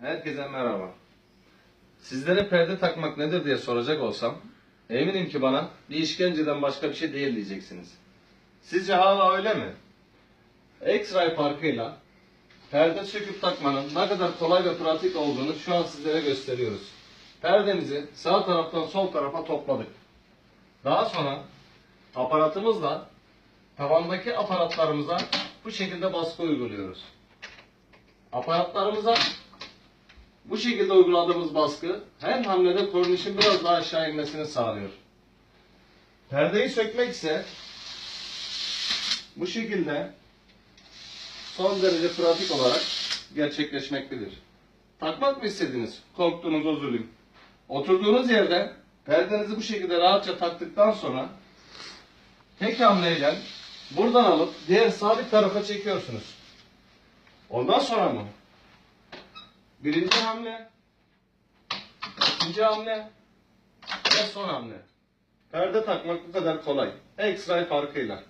Herkese merhaba. Sizlere perde takmak nedir diye soracak olsam, eminim ki bana bir işkenceden başka bir şey değil diyeceksiniz. Sizce hala öyle mi? X-ray farkıyla perde söküp takmanın ne kadar kolay ve pratik olduğunu şu an sizlere gösteriyoruz. Perdemizi sağ taraftan sol tarafa topladık. Daha sonra aparatımızla tavandaki aparatlarımıza bu şekilde baskı uyguluyoruz. Aparatlarımıza bu şekilde uyguladığımız baskı her hamlede kornişin biraz daha aşağı inmesini sağlıyor. Perdeyi sökmek ise bu şekilde son derece pratik olarak gerçekleşmektedir. Takmak mı istediniz? Korktuğunuz o zulüm. Oturduğunuz yerde perdenizi bu şekilde rahatça taktıktan sonra tek hamleyle buradan alıp diğer sabit tarafa çekiyorsunuz. Ondan sonra mı? Birinci hamle, ikinci hamle ve son hamle. Perde takmak bu kadar kolay. X-ray farkıyla.